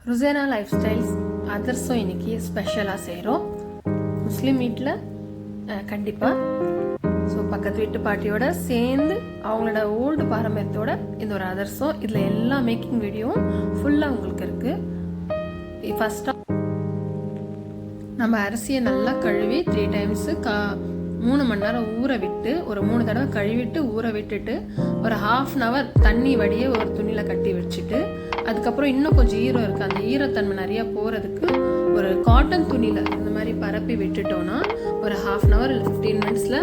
ருசேனா life styles அதர்ஸும் இன்னைக்கு ஸ்பெஷலாக செய்கிறோம் முஸ்லீம் வீட்டில் கண்டிப்பாக ஸோ பக்கத்து வீட்டு பாட்டியோட சேர்ந்து அவங்களோட ஓல்டு பாரம்பரியத்தோட இந்த ஒரு அதர்ஸும் இதில் எல்லா மேக்கிங் வீடியோவும் ஃபுல்லாக உங்களுக்கு இருக்குது ஃபஸ்ட்டாக நம்ம அரிசியை நல்லா கழுவி த்ரீ டைம்ஸு கா மூணு மணி நேரம் ஊற விட்டு ஒரு மூணு தடவை கழுவிட்டு ஊற விட்டுட்டு ஒரு ஹாஃப் அன் ஹவர் தண்ணி வடியே ஒரு துணியில் கட்டி வச்சுட்டு அதுக்கப்புறம் இன்னும் கொஞ்சம் ஈரம் இருக்குது அந்த ஈரத்தன்மை நிறையா போகிறதுக்கு ஒரு காட்டன் துணியில் இந்த மாதிரி பரப்பி விட்டுட்டோன்னா ஒரு ஹாஃப் அன் ஹவர் இல்லை ஃபிஃப்டீன் மினிட்ஸில்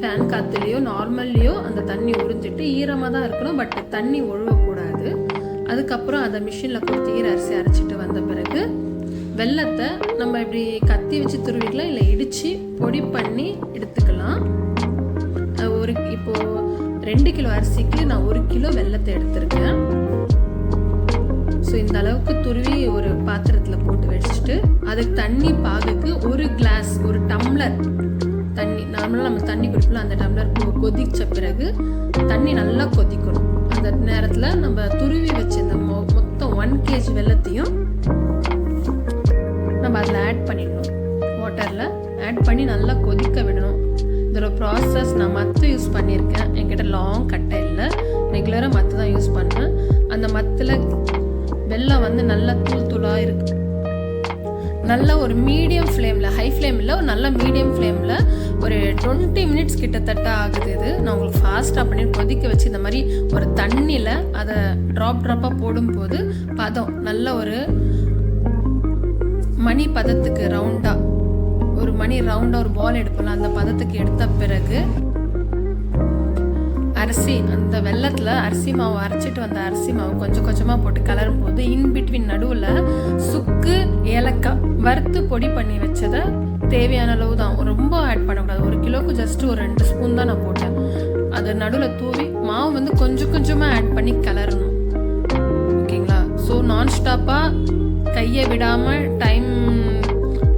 ஃபேன் காற்றுலேயோ நார்மல்லையோ அந்த தண்ணி உறிஞ்சிட்டு ஈரமாக தான் இருக்கணும். பட் தண்ணி ஒழுகக்கூடாது. அதுக்கப்புறம் அதை மிஷினில் கொடுத்து ஈர அரிசி அரைச்சிட்டு வந்த பிறகு வெள்ளத்தை நம்ம இப்படி கத்தி வச்சு துருவிக்கலாம் இல்லை இடித்து பொடி பண்ணி எடுத்துக்கலாம். ஒரு இப்போ ரெண்டு கிலோ அரிசிக்கு நான் ஒரு கிலோ வெள்ளத்தை எடுத்திருக்கேன். ஸோ இந்த அளவுக்கு துருவி ஒரு பாத்திரத்தில் போட்டு வச்சுட்டு அதுக்கு தண்ணி பாகுக்கு ஒரு கிளாஸ் ஒரு டம்ளர் தண்ணி நார்மலாக நம்ம தண்ணி குடிப்போம் அந்த டம்ளர் கொதிச்ச பிறகு தண்ணி நல்லா கொதிக்கணும். அந்த நேரத்தில் நம்ம துருவி வச்சிருந்த மொ மொத்தம் ஒன் கேஜி வெள்ளத்தையும் நம்ம அதில் ஆட் பண்ணிடணும். வாட்டரில் ஆட் பண்ணி நல்லா கொதிக்க விடணும். இதோட ப்ராசஸ் நான் மத்து யூஸ் பண்ணியிருக்கேன் என்கிட்ட லாங் கட்டை இல்லை. ரெகுலராக மத்து தான் யூஸ் பண்ணேன் அந்த மத்தில் வெள்ளம் வந்து நல்லா தூள் தூளாக இருக்கு. நல்ல ஒரு மீடியம் ஃப்ளேமில் ஹை ஃப்ளேமில் ஒரு நல்ல மீடியம் ஃப்ளேமில் ஒரு டுவெண்ட்டி மினிட்ஸ் கிட்டத்தட்ட ஆகுது இது. நான் உங்களுக்கு ஃபாஸ்ட்டாக பண்ணி கொதிக்க வச்சு இந்த மாதிரி ஒரு தண்ணியில் அதை ட்ராப் ட்ராப்பாக போடும்போது பதம் நல்ல ஒரு மணி பதத்துக்கு ரவுண்டாக ஒரு மணி ரவுண்டாக ஒரு பால் எடுப்போம்ல அந்த பதத்துக்கு எடுத்த பிறகு அரிசி அந்த வெள்ளத்தில் அரிசி மாவு அரைச்சிட்டு வந்த அரிசி மாவு கொஞ்சம் கொஞ்சமாக போட்டு கலரும் போது இன் பிட்வீன் நடுவில் சுக்கு ஏலக்காய் வறுத்து பொடி பண்ணி வச்சதை தேவையான அளவு தான் ரொம்ப ஆட் பண்ணக்கூடாது ஒரு கிலோக்கு ஜஸ்ட் ஒரு ரெண்டு ஸ்பூன் தான் நான் போட்டேன். அதை நடுவில் தூவி மாவு வந்து கொஞ்சம் கொஞ்சமாக ஆட் பண்ணி கலரணும். நான் ஸ்டாப்பாக கையை விடாமல் டைம்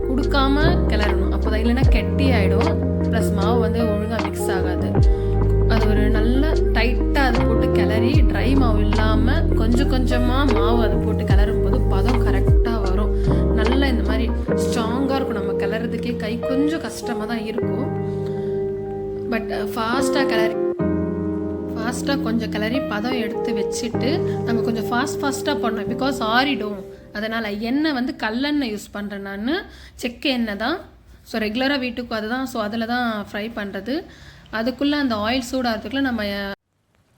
கொடுக்காம கிளறணும். அப்போ தான் இல்லைன்னா கெட்டி ஆகிடும் ப்ளஸ் மாவு வந்து ஒழுங்காக மிக்ஸ் ஆகாது. அது ஒரு நல்ல டைட்டாக அது போட்டு கிளறி ட்ரை மாவு இல்லாமல் கொஞ்சம் கொஞ்சமாக மாவு அதை போட்டு கிளறும் போது பதம் கரெக்டாக வரும். நல்லா இந்த மாதிரி ஸ்ட்ராங்காக இருக்கும். நம்ம கிளறதுக்கே கை கொஞ்சம் கஷ்டமாக தான் இருக்கும். பட் ஃபாஸ்ட்டாக uh, கிளறி ஃபாஸ்ட்டாக கொஞ்சம் கிளறி பதம் எடுத்து வச்சுட்டு நம்ம கொஞ்சம் ஃபாஸ்ட் ஃபாஸ்ட்டாக பண்ணோம் பிகாஸ் ஆறிடும். அதனால் எண்ணெய் வந்து கல்லெண்ணெய் யூஸ் பண்ணுறேன் நான். செக்க எண்ணெய் தான். ஸோ ரெகுலராக வீட்டுக்கு அதுதான். ஸோ அதில் தான் ஃப்ரை பண்ணுறது அதுக்குள்ளே அந்த ஆயில் சூடாகிறதுக்குள்ளே நம்ம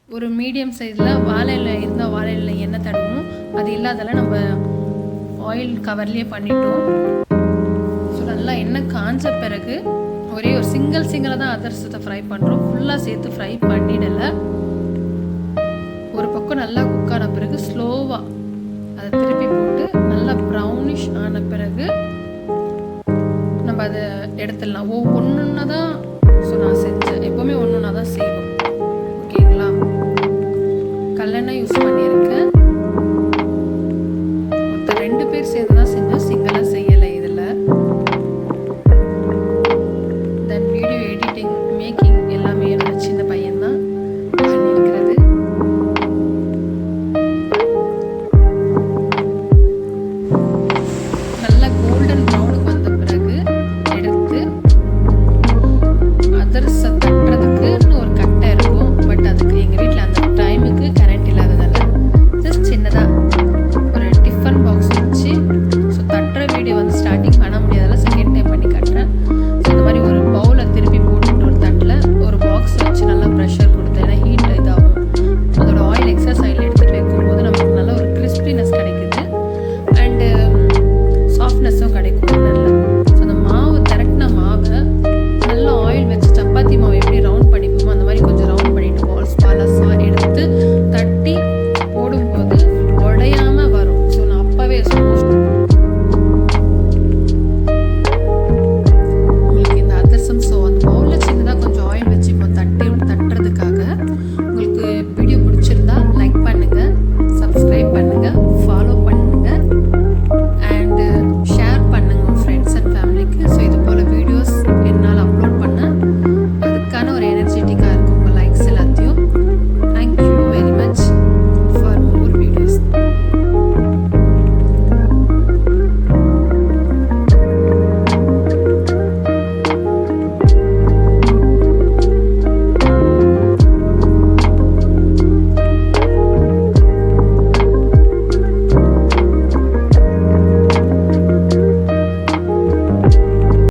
ஒரு மீடியம் சைஸில் வாழையில் இருந்தால் வாழையில் எண்ணெய் தடுவோம். அது இல்லாதெல்லாம் நம்ம ஆயில் கவர்லேயே பண்ணிட்டோம். ஸோ நல்லா எண்ணெய் காஞ்ச பிறகு ஒரே ஒரு சிங்கிள் சிங்கிளாக தான் அதர்சத்தை ஃப்ரை பண்ணுறோம் ஃபுல்லாக சேர்த்து ஃப்ரை பண்ணிடலை. நல்லா குக் ஆன பிறகு ஸ்லோவாக அதை திருப்பி போட்டு நல்லா ப்ரௌனிஷ் ஆன பிறகு நம்ம அதை எடுத்துடலாம். ஓ ஒவ்வொன்றுன்னா தான் ஸோ நான் செஞ்சேன் எப்போவுமே ஒன்றுனா தான் செய்வோம் ஓகேங்களா? கல்லெண்ணெய் யூஸ் பண்ணியிருக்கேன். ரெண்டு பேர் சேர்ந்து தான்